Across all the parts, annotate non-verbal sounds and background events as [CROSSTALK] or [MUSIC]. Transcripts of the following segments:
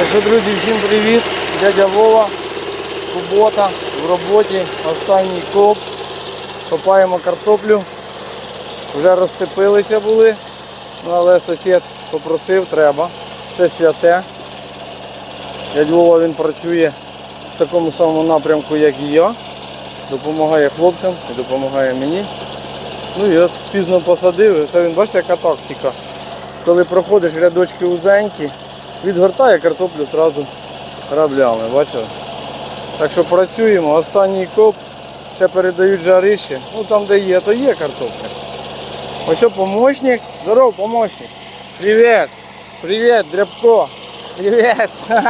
Так що, друзі, всім привіт. Дядя Вова, субота, в роботі, останній коп. Копаємо картоплю. Вже розцепилися були, ну, але сусід попросив, треба. Це святе. Дядь Вова він працює в такому самому напрямку, як і я. Допомагає хлопцям і допомагає мені. Ну і от пізно посадив, це він бачите, яка тактика. Коли проходиш рядочки узенькі, відгортає картоплю одразу граблями, бачили? Так що працюємо, останній коп, ще передають жарище. Ну там де є, то є картопля. Ось помощник. Здоров, помощник. Привіт. Привіт, Дрябко. Привіт. [LAUGHS]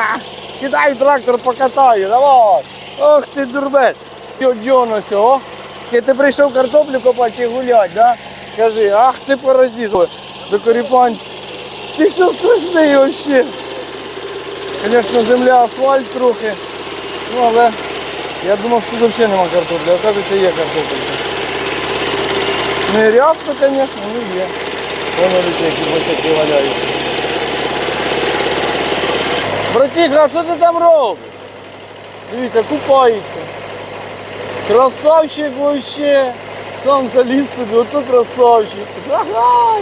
Сідай в трактор покатаю, давай. Ох ти дурбет. Йо, Джон о. Ти, ти прийшов картоплю копати чи гулять, да? Скажи, ах ти паразит. До коріпань. Ти що страшний вообще? Звісно, земля, асфальт трохи. Ну, але я думав, що тут взагалі немає картоплі. Оказується, є картопля. Не рясно, звісно, ну є. Воно які бочаки валяють. Братіха, а що ти там робиш? Дивіться, купається. Красавчик вообще. Сам заліз собі, ото красавчик. Ага!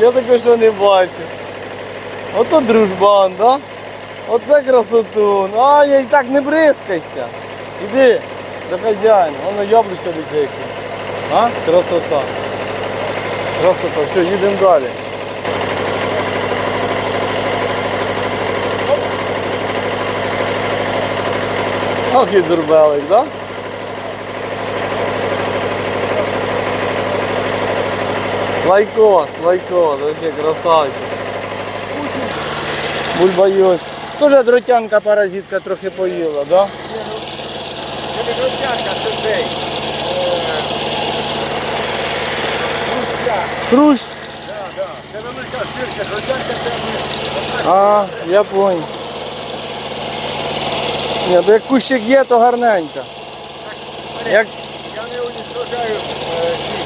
Я такого ще не бачив. Ото дружбан, да? Оце красотун. А, я і так не бризкайся. Іди до хазяїна, воно яблучко летить. А? Красота. Красота. Все, їдемо далі. Ох і дурбелик, да? Лайкос, лайкос, вообще красавчик. Бульбайос. Тоже дротянка паразитка трохи поїла, да? Це не грудянка, це цей. Грудя. Хрущ. Да, да. Це велика ширка, грудянка це ми. А, я понял. Ні, то як кущик є, то гарненько. Як... Я не уничтожаю е, ці.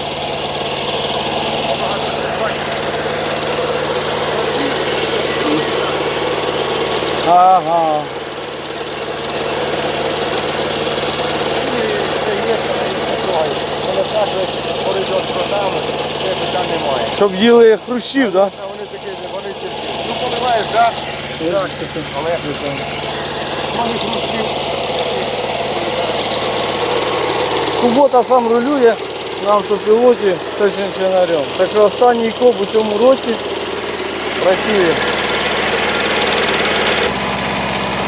Багато що бачиш. Ага. Так ось горизонт продами, це питань немає. Щоб їли хрущів? А вони такі, вони ці. Ну поливаєш, так? Так. Але вони хрустів. Кубота сам рулює на автопілоті з чинчинарем. Так що останній коп у цьому році працює.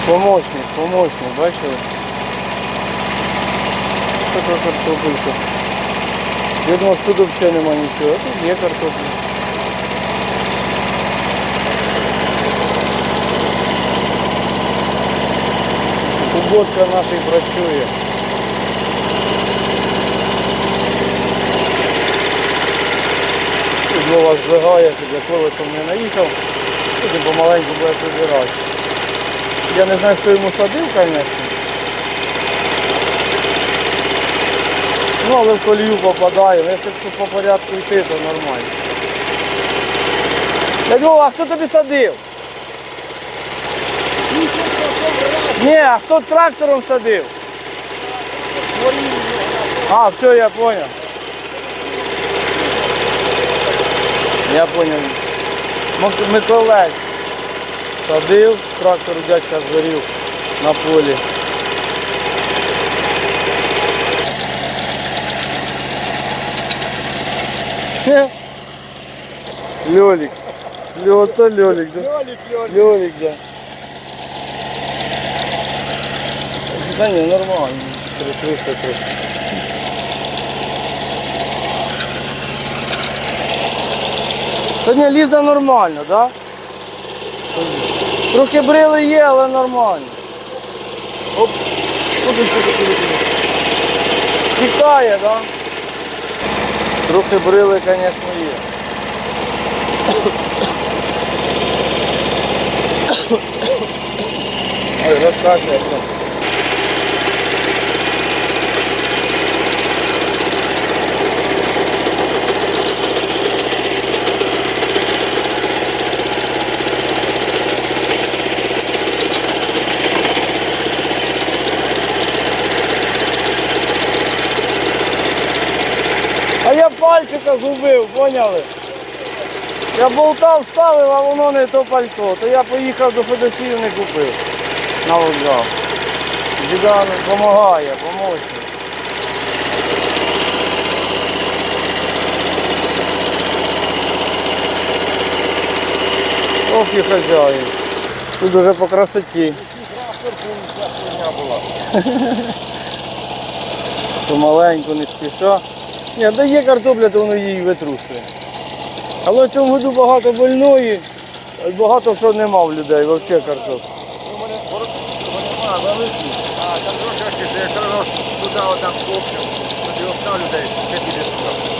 Помощник, помощник, бачили? Така картопелька. Я думав, що тут взагалі немає нічого, а тут є картопля. Куботка наша працює. Знову здвигає, щоб я колесом не наїхав. Потім помаленьку буде прибирати. Я не знаю, хто йому садив, звісно. Ну, але в колію попадає. Ну, Якщо по порядку йти, то нормально. Дядьо, а хто тобі садив? Ні, а хто трактором садив? А, все, я понял. Я понял. Мак- Миколаїв садив, трактор у дядька згорів на полі. Хе. Льолік. Льо, це Льолік, да? Льолік, льолік. Льолік, да. Та ні, нормально. Прикрито трохи. Та ні, ліза нормально, так? Да? Трохи брили є, але нормально. Оп. Куди. Тікає? Да? Трохи брили, звісно, є. Ой, розкашляється. Поняли? Я болтав, ставив, а воно не то пальто. То я поїхав до Федосіївни купив на вокзал. Дідан допомагає, помощник. Ох і хазяїн. Тут уже по красоті. [LAUGHS] Помаленьку, не спіша. Ні, де є картопля, то воно її витрусує. Але в цьому году багато больної, багато що нема в людей, взагалі картоплі. А там трошки, що якщо туди отак копнем, тоді остав людей, це піде туди.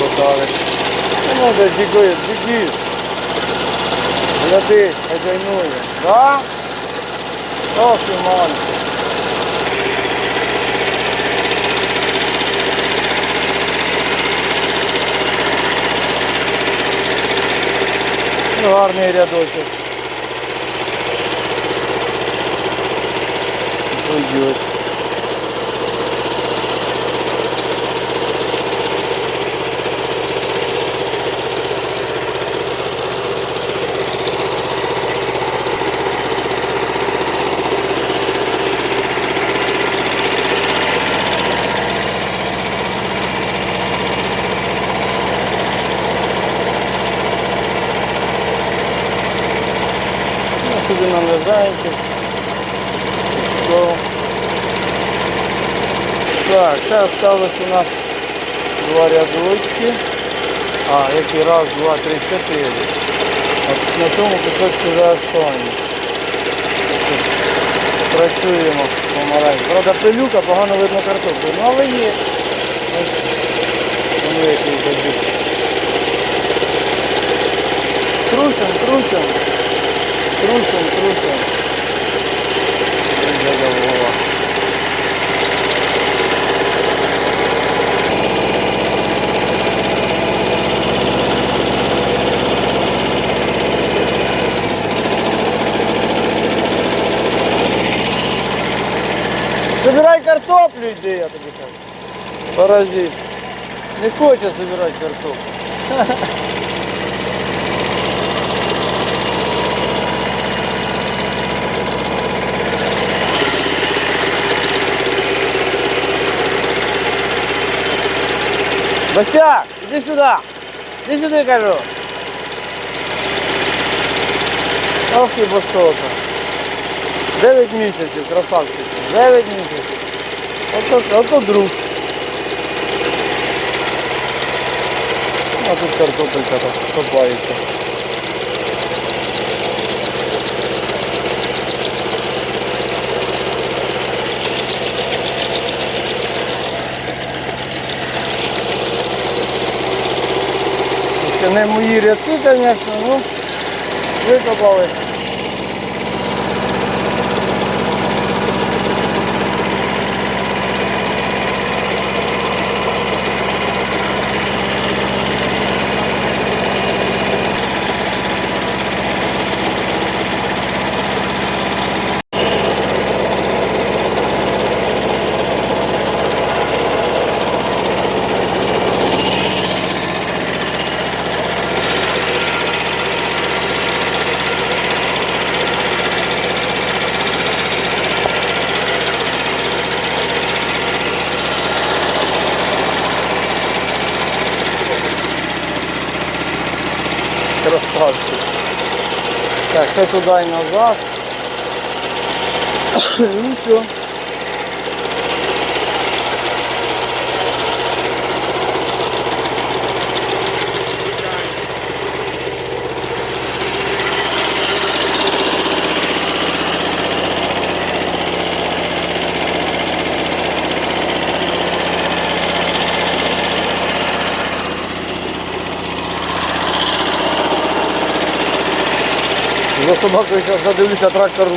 Ботали. Ну, де джигує, джиги. Гляди, хазяйнує. Да? Ти мальчик. Ну, гарний рядочок. Пойдет. Сюди нам вязаєте. Так, ще осталось у нас два рядочки. А, який раз, два, три, чотири. От на цьому кусочку вже останній. Працюємо помаленьку. Правда, пилюка, погано видно картоплю. Ну, але є. Трусим, трусим. Трусим, трусим. Собирай картоплю, йди, я тобі кажу. Паразит. Не хоче собирати картоплю. [LAUGHS] Бася, іди сюди. Іди сюди, кажу. Ох і босота. Дев'ять місяців, красавчик. Дев'ять місяців. Ото, ото друг. А тут картопелька так копається. Не мої рядки, звісно, ну викопали. Красавчик. Так, ще туди [COUGHS] і назад. Ну За собакою зараз задивлюся, трактор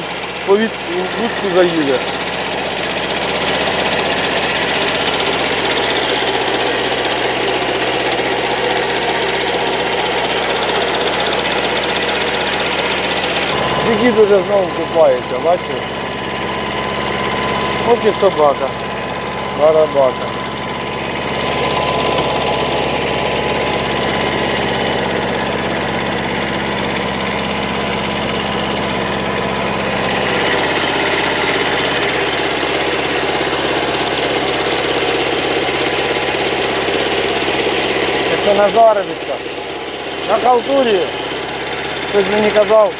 по в вудку заїде. Джигіт уже знову купається, бачиш? От і собака. Барабака. Це на заробітках. На халтурі. Хтось мені казав.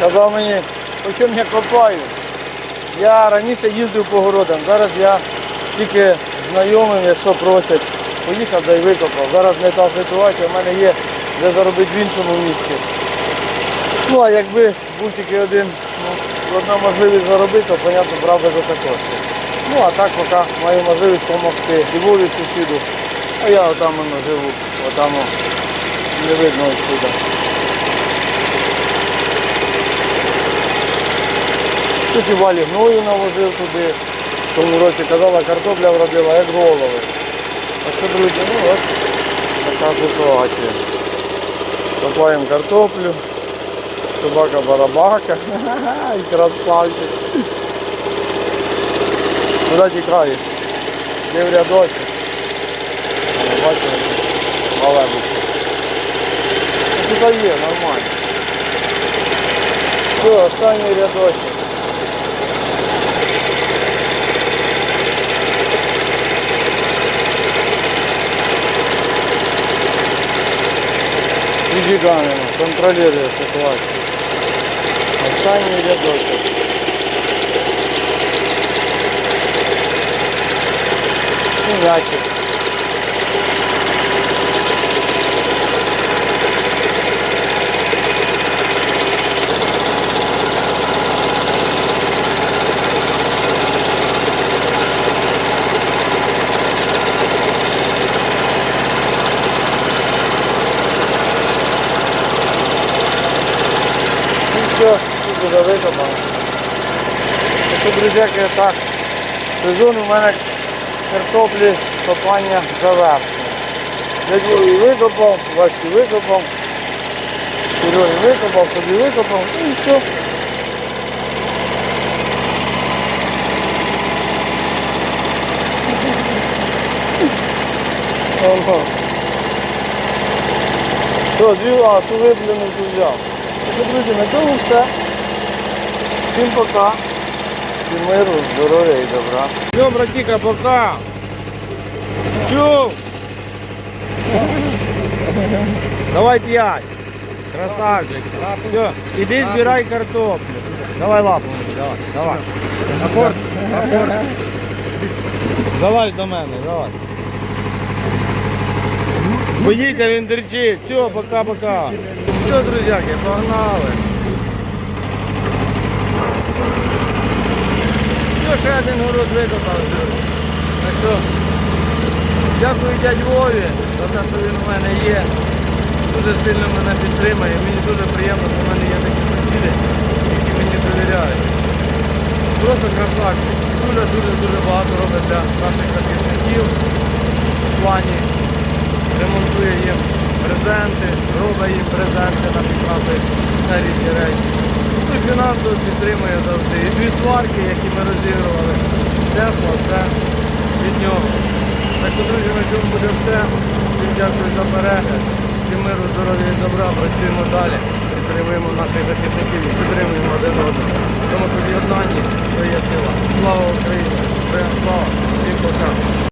Казав мені, по чому я копаю. Я раніше їздив по городам, зараз я тільки знайомим, якщо просять, поїхав да й викопав. Зараз не та ситуація, в мене є де заробити в іншому місці. Ну а якби був тільки один, ну, одна можливість заробити, то, понятно, брав би за це. Ну а так поки маю можливість допомогти. І волю сусіду. А я отам воно живу, отам не видно отсюда. Тут і валі гною навозив туди. В тому році казала, картопля вродила, як голови. Так що, друзі, ну от така ситуація. Копаємо картоплю. Собака барабака. [LAUGHS] І красавчик. Куди тікаєш? Де в рядочок. Але Бачили? Малебуки. Ну, Тут є, нормально. Все, останній рядочок. Фиджиганина контролирует ситуацию. Останній рядочок. І м'ячик. І все, тут буде викопано. Що, друзяки, так, сезон у мене картоплі копання завершено. Викопав, Васьки викопав, Сережі викопав, собі викопав і все. Ага. Що, дві, ту виплюнув, ту взяв. Ну що, друзі, на цьому все. Всім пока. Всім миру, здоров'я і добра. Все, братіка, пока. Чув? Давай п'ять. Красавчик. Все, іди збирай картоплю. Давай лапу, давай, давай. Апорт, апорт. Давай до мене, давай. Боїться, він дричить. Все, пока-пока. Все, друзяки, погнали. Все, ще один город викопав. Так що, дякую дядь Вові за те, що він у мене є. Дуже сильно мене підтримує. Мені дуже приємно, що в мене є такі сусіди, які мені довіряють. Просто красавчик. Дуже-дуже-дуже багато робить для наших захисників в плані ремонтує їм презенти, робить їм презенти на пікапи на різні речі. Фердинандо підтримує завжди. І дві сварки, які ми розігрували. Тесла, все від нього. Так що, друзі, на цьому буде все. Всім дякую за перегляд. Всім миру, здоров'я і добра, працюємо далі. Підтримуємо наших захисників і підтримуємо один одного. Тому що в єднанні то є сила. Слава Україні! Слава! Всім пока!